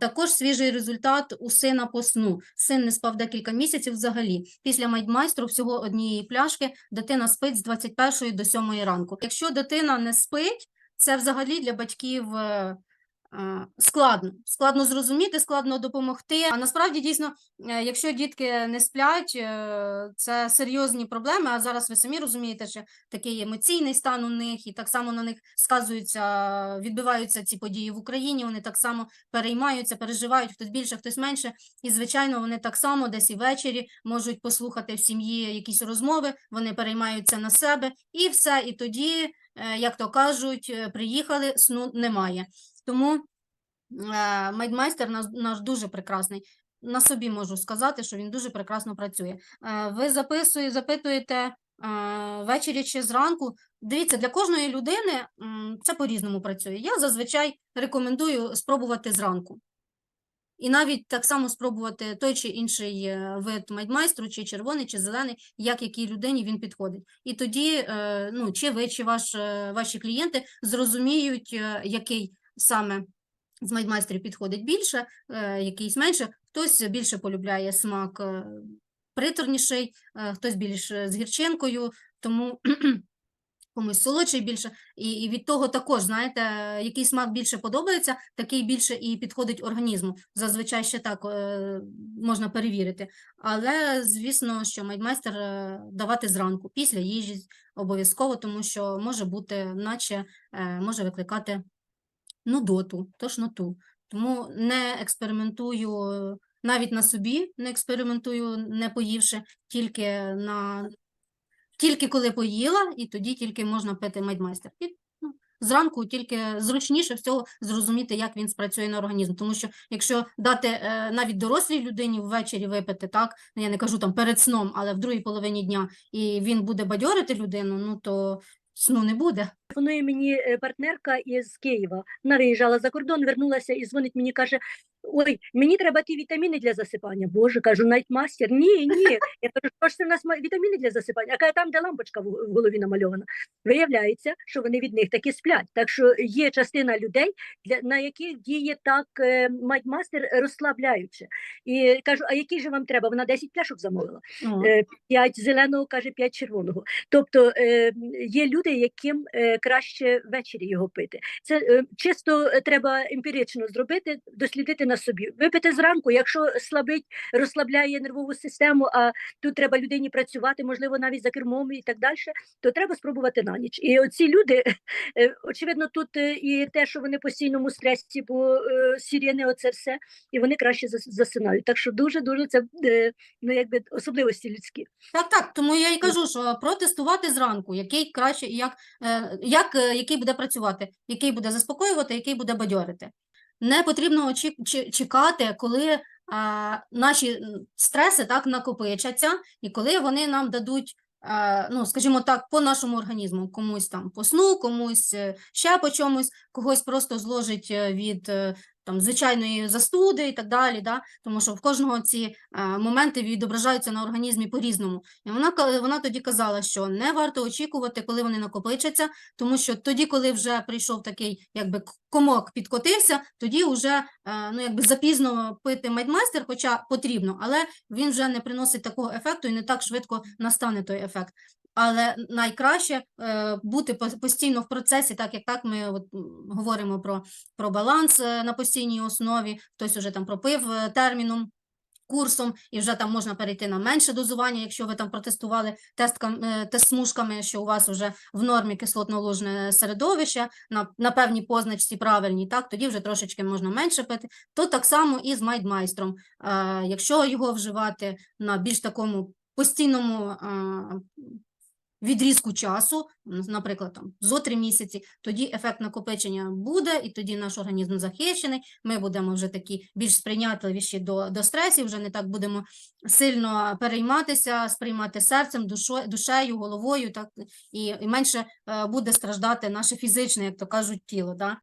Також свіжий результат у сина по сну. Син не спав декілька місяців взагалі. Після майстру всього однієї пляшки дитина спить з 21 до 7 ранку. Якщо дитина не спить, це взагалі для батьків е, складно. Складно зрозуміти, складно допомогти. А насправді дійсно, е, якщо дітки не сплять, е, це серйозні проблеми. А зараз ви самі розумієте, що такий емоційний стан у них, і так само на них сказуються, відбиваються ці події в Україні. Вони так само переймаються, переживають хтось більше, хтось менше. І звичайно, вони так само десь і ввечері можуть послухати в сім'ї якісь розмови. Вони переймаються на себе, і все. І тоді, е, як то кажуть, приїхали, сну немає. Тому е, майдмайстер наш, дуже прекрасний. На собі можу сказати, що він дуже прекрасно працює. Е, Ви записує, запитуєте е, ввечері чи зранку. Дивіться, для кожної людини це по-різному працює. Я зазвичай рекомендую спробувати зранку. І навіть так само спробувати той чи інший вид майдмайстру, чи червоний, чи зелений, як якій людині він підходить. І тоді, ну, чи ви, чи ваш, ваші клієнти зрозуміють, який саме з майдмайстрів підходить більше, е, якийсь менше. Хтось більше полюбляє смак е, приторніший, е, хтось більш з гірчинкою, тому комусь солодший більше. І, і від того також, знаєте, який смак більше подобається, такий більше і підходить організму. Зазвичай ще так можна перевірити. Але, звісно, що майдмайстер давати зранку, після їжі обов'язково, тому що може бути, наче може викликати нудоту, тошноту. Тому не експериментую е, навіть на собі, не експериментую, не поївши, тільки на тільки коли поїла, і тоді тільки можна пити медмайстер. І ну, зранку тільки зручніше всього зрозуміти, як він спрацює на організм. Тому що якщо дати е, навіть дорослій людині ввечері випити, так ну, я не кажу там перед сном, але в другій половині дня, і він буде бадьорити людину, ну то сну не буде. Телефонує мені е, партнерка із Києва. Вона виїжджала за кордон, вернулася і дзвонить мені, каже: Ой, мені треба ті вітаміни для засипання. Боже, кажу, найтмастер. Ні, ні. Я кажу, що ж це в нас вітаміни для засипання? А каже, там, де лампочка в голові намальована. Виявляється, що вони від них таки сплять. Так що є частина людей, для на яких діє так е, мастер розслабляюче. І кажу, а який же вам треба? Вона 10 пляшок замовила. Е, П'ять зеленого, каже, п'ять червоного. Тобто є люди, яким краще ввечері його пити. Це е, чисто е, треба емпірично зробити, дослідити на собі. Випити зранку, якщо слабить, розслабляє нервову систему, а тут треба людині працювати, можливо, навіть за кермом і так далі, то треба спробувати на ніч. І оці люди, е, очевидно, тут е, і те, що вони постійному стресі, бо е, сірени, оце все, і вони краще зас- засинають. Так що дуже дуже це е, ну якби особливості людські. Так, так, тому я і кажу, що протестувати зранку, який краще як, е, як, е, який буде працювати, який буде заспокоювати, який буде бадьорити. Не потрібно чекати, коли а, наші стреси так накопичаться, і коли вони нам дадуть, а, ну, скажімо так, по нашому організму, комусь там по сну, комусь е, ще по чомусь, когось просто зложить е, від там, звичайної застуди і так далі, да? тому що в кожного ці е, моменти відображаються на організмі по-різному. І вона, вона тоді казала, що не варто очікувати, коли вони накопичаться, тому що тоді, коли вже прийшов такий якби комок підкотився, тоді вже е, ну, якби запізно пити майдмайстер, хоча потрібно, але він вже не приносить такого ефекту і не так швидко настане той ефект. Але найкраще е, бути постійно в процесі, так як так ми от, говоримо про, про баланс е, на постійній основі, хтось уже там пропив е, терміном курсом, і вже там можна перейти на менше дозування, якщо ви там протестували тест-смужками, що у вас вже в нормі кислотно-лужне середовище, на, на певній позначці правильній, так, тоді вже трошечки можна менше пити. То так само і з майдмайстром. Якщо його вживати на більш такому постійному відрізку часу, наприклад, там зо три місяці, тоді ефект накопичення буде, і тоді наш організм захищений. Ми будемо вже такі більш сприйнятливіші до, до стресів, вже не так будемо сильно перейматися, сприймати серцем, душою, душею, головою, так і, і менше е, буде страждати наше фізичне, як то кажуть, тіло. Да?